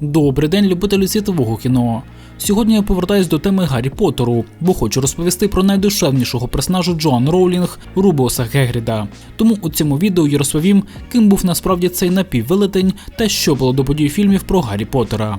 Добрий день, любителі світового кіно. Сьогодні я повертаюсь до теми Гаррі Поттеру, бо хочу розповісти про найдушевнішого персонажа Джоан Роулінг Рубоса Гегріда. Тому у цьому відео я розповім, ким був насправді цей напіввелетень та що було до подій фільмів про Гаррі Поттера.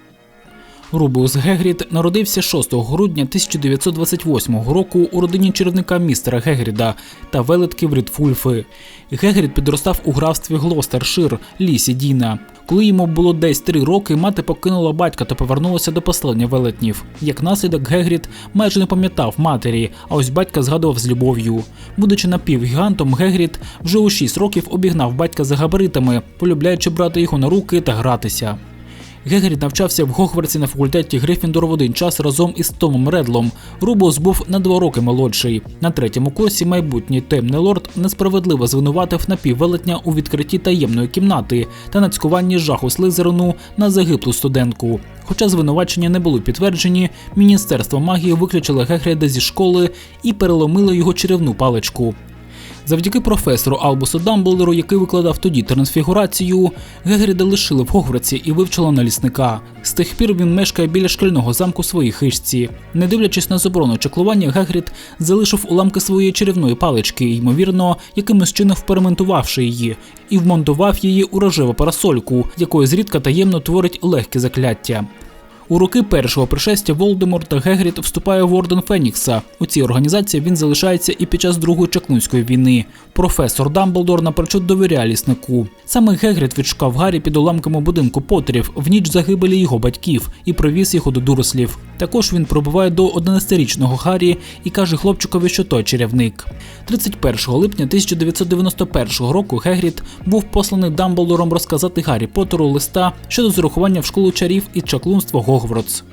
Рубеус Гегрід народився 6 грудня 1928 року у родині черівника містера Гегріда та велетків Рідфульфи. Гегрід підростав у графстві Глостершир, лісі Діна. Коли йому було десь три роки, мати покинула батька та повернулася до поселення велетнів. Як наслідок, Гегрід майже не пам'ятав матері, а ось батька згадував з любов'ю. Будучи напівгігантом, Гегрід вже у 6 років обігнав батька за габаритами, полюбляючи брати його на руки та гратися. Гегрід навчався в Гогвартсі на факультеті Грифіндор в один час разом із Томом Редлом. Рубус був на два роки молодший. На третьому курсі майбутній темний лорд несправедливо звинуватив напіввелетня у відкритті таємної кімнати та нацькуванні жаху Слизерину на загиблу студентку. Хоча звинувачення не були підтверджені, Міністерство магії виключило Гегріда зі школи і переломило його чарівну паличку. Завдяки професору Албусу Дамблдору, який викладав тоді трансфігурацію, Гегріда лишили в Гогвартсі і вивчили на лісника. З тих пір він мешкає біля шкільного замку своїй хижці. Не дивлячись на заборону чеклування, Гегрід залишив уламки своєї чарівної палички, ймовірно, якимось чином вперементувавши її, і вмонтував її у рожеву парасольку, якою зрідка таємно творить легкі закляття. У роки першого пришестя Волдеморта Гегріт вступає в орден Фенікса. У цій організації він залишається і під час Другої Чаклунської війни. Професор Дамблдор напрочуд довіряє ліснику. Саме Гегріт відшукав Гаррі під уламками будинку Поттерів в ніч загибелі його батьків і привіз його до дурослів. Також він пробуває до 11-річного Гаррі і каже хлопчикові, що той чарівник. 31 липня 1991 року Гегріт був посланий Дамблдором розказати Гаррі Поттеру листа щодо зарахування в школу чарів і чаклунства Гогвартс.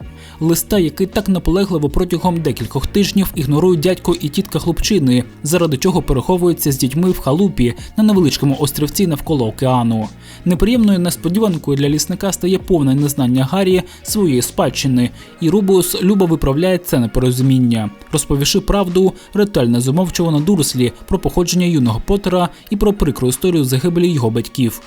Листа, який так наполегливо протягом декількох тижнів ігнорують дядько і тітка хлопчини, заради чого переховуються з дітьми в халупі на невеличкому острівці навколо океану. Неприємною несподіванкою для лісника стає повне незнання Гаррі своєї спадщини, і Рубіус любо виправляє це непорозуміння, розповівши правду, ретельно замовчувано Дурслі про походження юного Поттера і про прикру історію загибелі його батьків.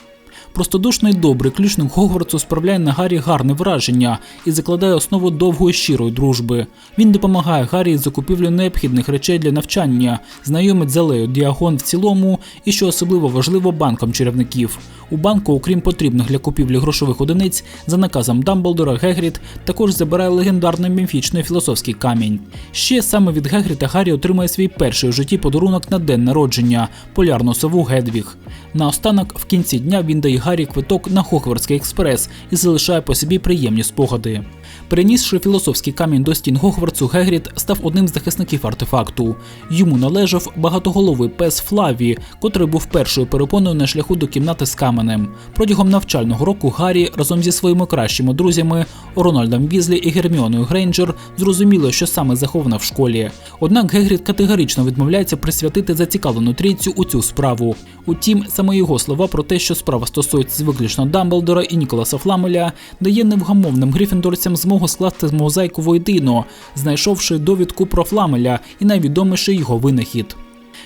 Простодушний добрий ключник Гогвартсу справляє на Гаррі гарне враження і закладає основу довгої щирої дружби. Він допомагає Гаррі з закупівлею необхідних речей для навчання, знайомить з алею Діагон в цілому і, що особливо важливо, банком чарівників. У банку, окрім потрібних для купівлі грошових одиниць, за наказом Дамблдора Гегріт також забирає легендарний міфічний філософський камінь. Ще саме від Гегріта Гаррі отримає свій перший у житті подарунок на день народження полярну сову Гедвіг. Наостанок, в кінці дня він дає Гаррі квиток на Хогвартський експрес і залишає по собі приємні спогади. Перенісши філософський камінь до стін Гогвартсу, Гегріт став одним з захисників артефакту. Йому належав багатоголовий пес Флаві, котрий був першою перепоною на шляху до кімнати з каменем. Протягом навчального року Гаррі разом зі своїми кращими друзями Рональдом Візлі і Герміоною Грейнджер зрозуміло, що саме заховано в школі. Однак Гегріт категорично відмовляється присвятити зацікавлену трійцю у цю справу. Утім, саме його слова про те, що справа стосується виключно Дамблдора і Ніколаса Фламеля, дає невгамовним грифіндорцям змогу скласти мозаїку воєдино, знайшовши довідку про Фламеля і найвідоміший його винахід.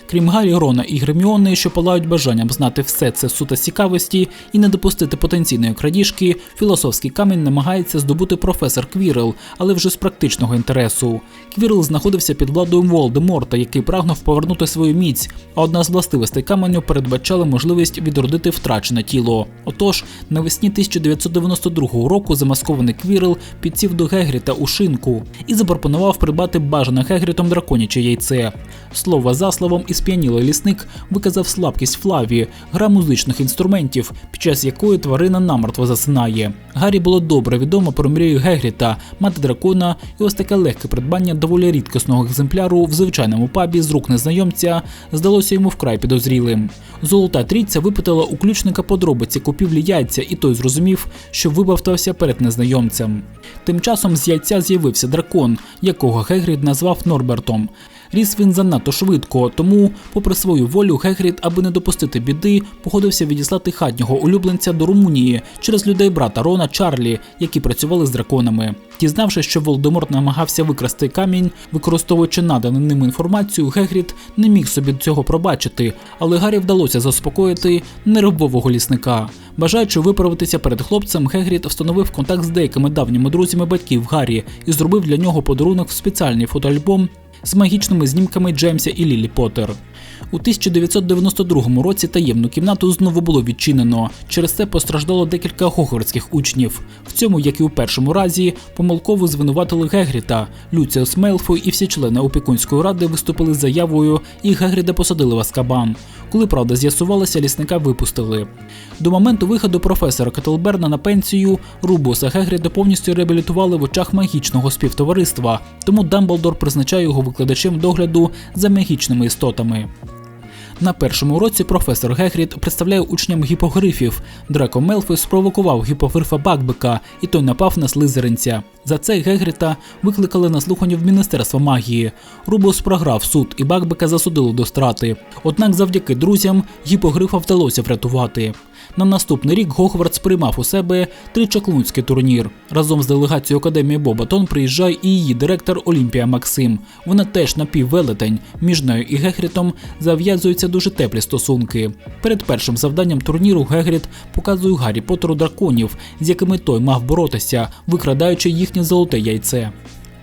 Крім Гаррі, Рона і Герміони, що палають бажанням знати все це суто цікавості і не допустити потенційної крадіжки, філософський камінь намагається здобути професор Квірел, але вже з практичного інтересу. Квірел знаходився під владою Волдеморта, який прагнув повернути свою міць, а одна з властивостей каменю передбачала можливість відродити втрачене тіло. Отож, навесні 1992 року замаскований Квірел підсів до Гегріта у шинку і запропонував придбати бажане Гегрітом драконяче яйце. Слово за словом, і лісник виказав слабкість Флаві, гра музичних інструментів, під час якої тварина намертво засинає. Гаррі було добре відомо про мрію Гегріта, мати дракона, і ось таке легке придбання доволі рідкісного екземпляру в звичайному пабі з рук незнайомця здалося йому вкрай підозрілим. Золота трійця випитала у ключника подробиці купівлі яйця, і той зрозумів, що вибавтався перед незнайомцем. Тим часом з яйця з'явився дракон, якого Гегрід назвав Норбертом. Ріс він занадто швидко, тому, попри свою волю, Гегрід, аби не допустити біди, погодився відіслати хатнього улюбленця до Румунії через людей брата Рона Чарлі, які працювали з драконами. Дізнавши, що Волдеморт намагався викрасти камінь, використовуючи надану ним інформацію, Гегрід не міг собі цього пробачити, але Гаррі вдалося заспокоїти нервового лісника. Бажаючи виправитися перед хлопцем, Гегрід встановив контакт з деякими давніми друзями батьків Гаррі і зробив для нього подарунок в спеціальний фотоальбом з магічними знімками Джеймса і Лілі Поттер. У 1992 році таємну кімнату знову було відчинено. Через це постраждало декілька гогвардських учнів. В цьому, як і у першому разі, помилково звинуватили Гегріта. Люціус Мелфой і всі члени опікунської ради виступили з заявою, і Гегріда посадили в Аскабан. Коли правда з'ясувалася, лісника випустили. До моменту виходу професора Кетлберна на пенсію Рубуса Гегріда повністю реабілітували в очах магічного співтовариства, тому Дамблдор призначає його викладачем догляду за магічними істотами. На першому уроці професор Гегрід представляє учням гіпогрифів. Драко Мелфой спровокував гіпогрифа Бакбека, і той напав на слизеринця. За це Гегріта викликали на слухання в Міністерство магії. Рубус програв суд, і Бакбека засудили до страти. Однак, завдяки друзям, гіпогрифа вдалося врятувати. На наступний рік Гогвардс приймав у себе тричаклунський турнір. Разом з делегацією академії Бобатон приїжджає і її директор Олімпія Максим. Вона теж напіввелетень. Між нею і Гегрітом зав'язуються дуже теплі стосунки. Перед першим завданням турніру Гегріт показує Гаррі Поттеру драконів, з якими той мав боротися, викрадаючи їхнє золоте яйце.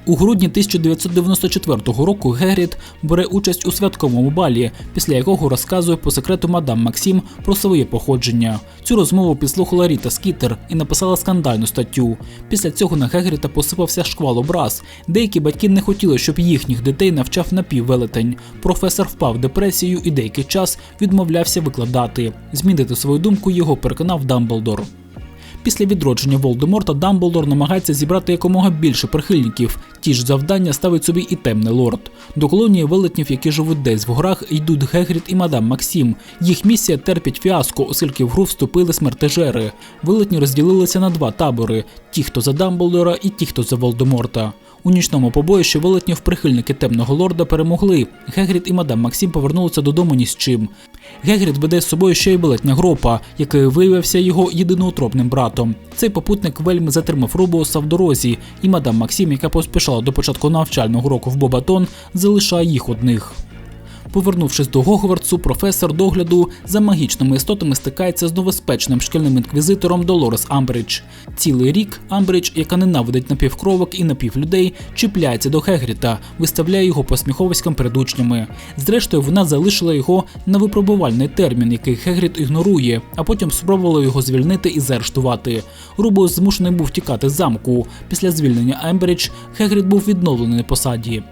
У грудні 1994 року Гегріт бере участь у святковому балі, після якого розказує по секрету мадам Максим про своє походження. Цю розмову підслухала Ріта Скітер і написала скандальну статтю. Після цього на Гегріта посипався шквал образ. Деякі батьки не хотіли, щоб їхніх дітей навчав напіввелетень. Професор впав в депресію і деякий час відмовлявся викладати. Змінити свою думку його переконав Дамблдор. Після відродження Волдеморта Дамблдор намагається зібрати якомога більше прихильників. Ті ж завдання ставить собі і темний лорд. До колонії велетнів, які живуть десь в горах, йдуть Гегріт і мадам Максім. Їх місія терпить фіаско, оскільки в гру вступили смертежери. Велетні розділилися на два табори: ті, хто за Дамблдора, і ті, хто за Волдеморта. У нічному побоїщі велетнів прихильники темного лорда перемогли. Гегріт і мадам Максим повернулися додому ні з чим. Гегріт веде з собою ще й велетня гропа, який виявився його єдиноутробним братом. Цей попутник вельми затримав Рубуса в дорозі, і мадам Максим, яка поспішала до початку навчального року в Бобатон, залишає їх одних. Повернувшись до Гогвардсу, професор догляду за магічними істотами стикається з новоспечним шкільним інквізитором Долорес Амбридж. Цілий рік Амбридж, яка ненавидить напівкровок і напівлюдей, чіпляється до Гегріта, виставляє його посміховиськом перед учнями. Зрештою, вона залишила його на випробувальний термін, який Гегріт ігнорує, а потім спробувала його звільнити і заарештувати. Рубус змушений був тікати з замку. Після звільнення Ембридж Гегріт був відновлений на посаді.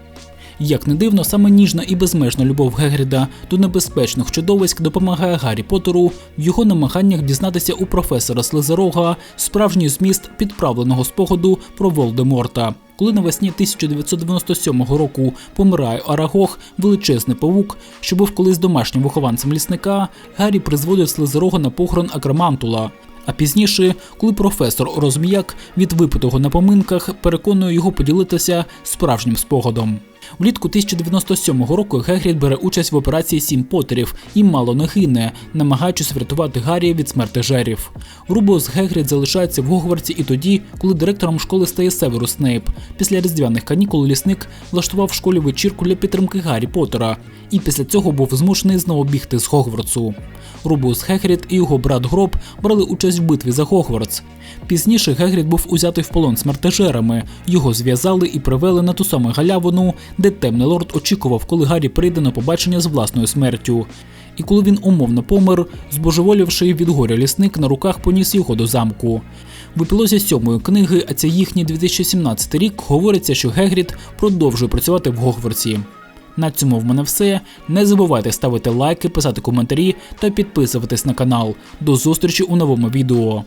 Як не дивно, саме ніжна і безмежна любов Гегріда до небезпечних чудовиськ допомагає Гаррі Поттеру в його намаганнях дізнатися у професора Слизерога справжній зміст підправленого спогаду про Волдеморта. Коли навесні 1997 року помирає Арагог, величезний павук, що був колись домашнім вихованцем лісника, Гаррі призводить Слизерога на похорон Акромантула. А пізніше, коли професор Розміяк від випитого на поминках переконує його поділитися справжнім спогадом. Влітку 1097 року Гегрід бере участь в операції Сім Поттерів і мало не гине, намагаючись врятувати Гаррі від смерти жерів. Рубус Гегрід залишається в Гогвартсі і тоді, коли директором школи стає Северус Снейп. Після різдвяних канікул лісник влаштував в школі вечірку для підтримки Гаррі Поттера, і після цього був змушений знову бігти з Гогвартсу. Рубус Гегрід і його брат Гроб брали участь в битві за Гогвартс. Пізніше Гегрід був узятий в полон смертежерами. Його зв'язали і привели на ту саму галявину, де темний лорд очікував, коли Гаррі прийде на побачення з власною смертю. І коли він умовно помер, збожеволівши від горя лісник на руках поніс його до замку. В сьомої книги, а це їхній 2017 рік, говориться, що Гегрід продовжує працювати в Гогвартсі. На цьому в мене все. Не забувайте ставити лайки, писати коментарі та підписуватись на канал. До зустрічі у новому відео.